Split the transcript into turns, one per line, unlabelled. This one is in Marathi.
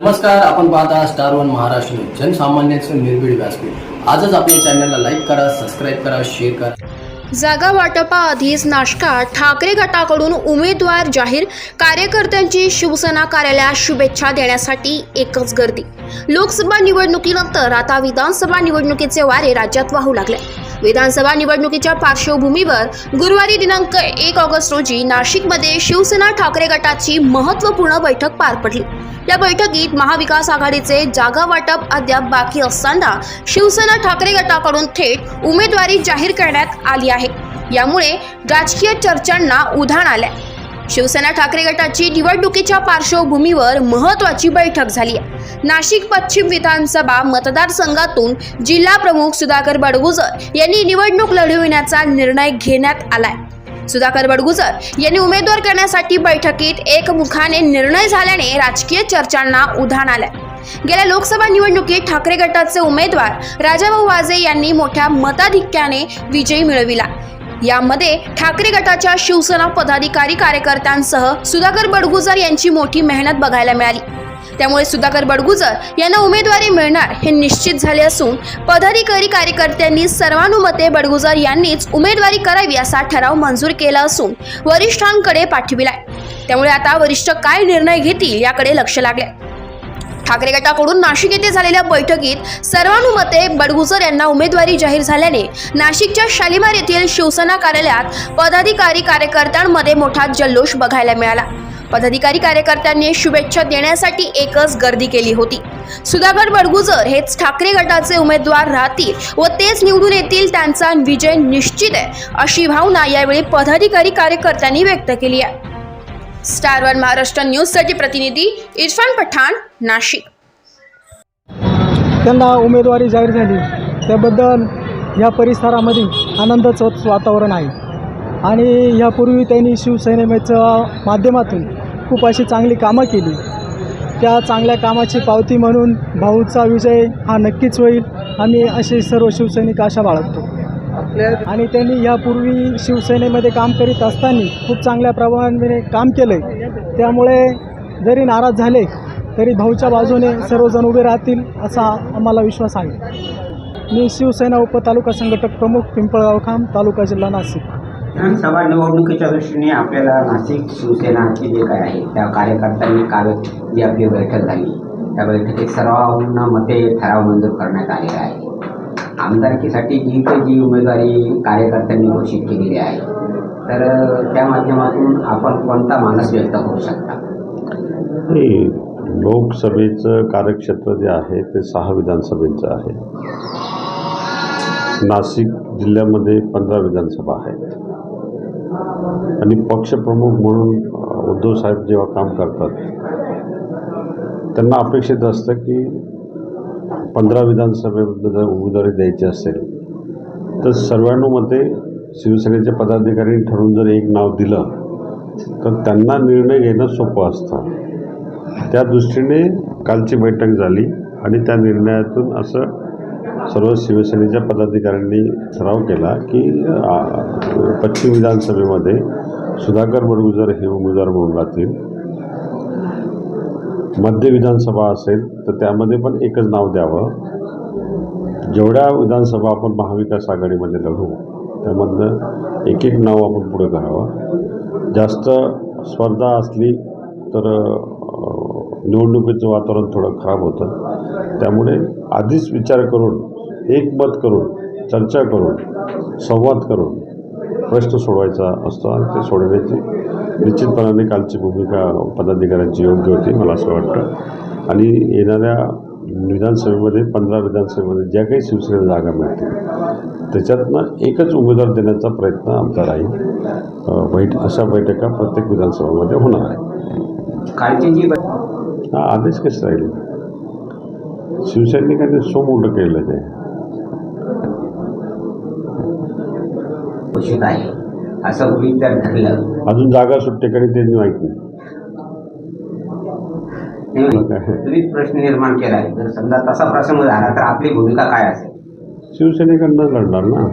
नमस्कार आपण पाहता स्टार वन महाराष्ट्र न्यूज. जनसामान्यांचं निर्भीड व्यासपीठ. आजच आपल्या चॅनलला लाईक करा सबस्क्राईब करा शेअर करा.
जागा वाटपाआधीच नाशकात ठाकरे गटाकडून उमेदवार जाहीर कार्यकर्त्यांची शिवसेना कार्यालयात शुभेच्छा देण्यासाठी एकच गर्दी. लोकसभा निवडणुकीनंतर आता विधानसभा निवडणुकीचे वारे राज्यात वाहू लागले. विधानसभा निवडणुकीच्या पार्श्वभूमीवर गुरुवारी दिनांक एक ऑगस्ट रोजी नाशिकमध्ये शिवसेना ठाकरे गटाची महत्त्वपूर्ण बैठक पार पडली. या बैठकीत महाविकास आघाडीचे जागा वाटप अद्याप बाकी असताना शिवसेना ठाकरे गटाकडून थेट उमेदवारी जाहीर करण्यात आली आहे. यामुळे राजकीय चर्चांना उधाण आल्या. शिवसेना ठाकरे गटाची निवडणुकीच्या पार्श्वभूमीवर महत्वाची बैठक झाली आहे. नाशिक पश्चिम विधानसभा मतदारसंघातून जिल्हा प्रमुख सुधाकर बडगुजर यांनी निवडणूक लढविण्याचा निर्णय घेण्यात आलाय. सुधाकर बडगुजर यांनी उमेदवार करण्यासाठी बैठकीत एकमुखाने निर्णय झाल्याने राजकीय चर्चांना उधाण आलंय. गेल्या लोकसभा निवडणुकीत ठाकरे गटाचे उमेदवार राजाभाऊ वाजे यांनी मोठ्या मताधिक्याने विजय मिळविला. यामध्ये ठाकरे गटाच्या शिवसेना पदाधिकारी कार्यकर्त्यांसह सुधाकर बडगुजर यांची मोठी मेहनत बघायला मिळाली. त्यामुळे सुधाकर बडगुजर यांना उमेदवारी मिळणार हे निश्चित झाले असून पदाधिकारी कार्यकर्त्यांनी सर्वानुमते बडगुजर यांनीच उमेदवारी करावी असा ठराव मंजूर केला असून वरिष्ठांकडे पाठविलाय. त्यामुळे आता वरिष्ठ काय निर्णय घेतील याकडे लक्ष लागले ठाकरे गटाकडून नाशिक येथे झालेल्या बैठकीत सर्वानुमते बडगुजर यांना उमेदवारी जाहीर झाल्याने नाशिकच्या शालिमार येथील शिवसेना कार्यालयात पदाधिकारी कार्यकर्त्यांमध्ये मोठा जल्लोष बघायला मिळाला. पदाधिकारी कार्यकर्त्यांनी शुभेच्छा देण्यासाठी एकच गर्दी केली होती. सुधाकर बडगुजर हेच ठाकरे गटाचे उमेदवार राहतील व तेच निवडून येतील त्यांचा विजय निश्चित आहे अशी भावना यावेळी पदाधिकारी कार्यकर्त्यांनी व्यक्त केली आहे. स्टार वन महाराष्ट्र न्यूजसाठी प्रतिनिधी इरफान पठाण नाशिक.
त्यांना उमेदवारी जाहीर झाली. त्याबद्दल या परिसरामध्ये आनंदाचं वातावरण आहे. आणि ह्यापूर्वी त्यांनी शिवसेनेच्या माध्यमातून खूप अशी चांगली कामं केली. त्या चांगल्या कामाची पावती म्हणून भाऊचा विजय हा नक्कीच होईल. आम्ही असे सर्व शिवसैनिक आशा बाळगतो. आणि त्यांनी यापूर्वी शिवसेनेमध्ये काम करीत असताना खूप चांगल्या प्रमाणाने काम केलं आहे त्यामुळे जरी नाराज झाले तरी भाऊच्या बाजूने सर्वजण उभे राहतील असा आम्हाला विश्वास आहे. मी शिवसेना उपतालुका संघटक प्रमुख पिंपळगाव खांब तालुका जिल्हा नाशिक.
विधानसभा निवडणुकीच्या दृष्टीने आपल्याला नाशिक शिवसेनाची जे काय आहे त्या कार्यकर्त्यांनी काल जी आपली बैठक झाली त्या बैठकीत सर्वांना मते ठराव मंजूर करण्यात आलेला आहे आमदारकीसाठी जी काही जी उमेदवारी कार्यकर्त्यांनी घोषित केलेली आहे तर त्या माध्यमातून आपण कोणता मानस व्यक्त करू शकता?
लोकसभेचं कार्यक्षेत्र जे आहे ते सहा विधानसभेचं आहे. नाशिक जिल्ह्यामध्ये पंधरा विधानसभा आहेत. आणि पक्षप्रमुख म्हणून उद्धव साहेब जेव्हा काम करतात त्यांना अपेक्षित असतं की पंधरा विधानसभेमध्ये जर उमेदवारी द्यायची असेल तर सर्वानुमते शिवसेनेचे पदाधिकारी ठरवून जर एक नाव दिलं तर त्यांना निर्णय घेणं सोपं असतं. त्या दृष्टीने कालची बैठक झाली आणि त्या निर्णयातून असं सर्व शिवसेनेच्या पदाधिकाऱ्यांनी ठराव केला की पश्चिम विधानसभेमध्ये सुधाकर बडगुजर हे उमेदवार म्हणून राहतील मध्य विधानसभा असेल तर त्यामध्ये पण एकच नाव द्यावं. जेवढ्या विधानसभा आपण महाविकास आघाडीमध्ये लढू त्यामधनं एक एक नाव आपण पुढे करावं. जास्त स्पर्धा असली तर निवडणुकीचं वातावरण थोडं खराब होतं. त्यामुळे आधीच विचार करून एकमत करून चर्चा करून संवाद करून प्रश्न सोडवायचा असतो आणि ते सोडवण्याची निश्चितपणाने कालची भूमिका पदाधिकाऱ्यांची योग्य होती मला असं वाटतं. आणि येणाऱ्या विधानसभेमध्ये पंधरा विधानसभेमध्ये ज्या काही शिवसेनेला जागा मिळतील त्याच्यातनं एकच उमेदवार देण्याचा प्रयत्न आमचा राहील. बैठ अशा बैठका प्रत्येक विधानसभेमध्ये होणार आहे हा आदेश कसे राहील? शिवसैनिकांनी सो मोठं केलं ते
घोषित आहे असं गृहीत धरलं
अजून जागा सुट्टेकडे त्यांनी माहिती. नाही
तुम्ही प्रश्न निर्माण केला आहे जर समजा तसा प्रसंग झाला तर आपली भूमिका काय असेल?
शिवसैनिकांना लढणार ना?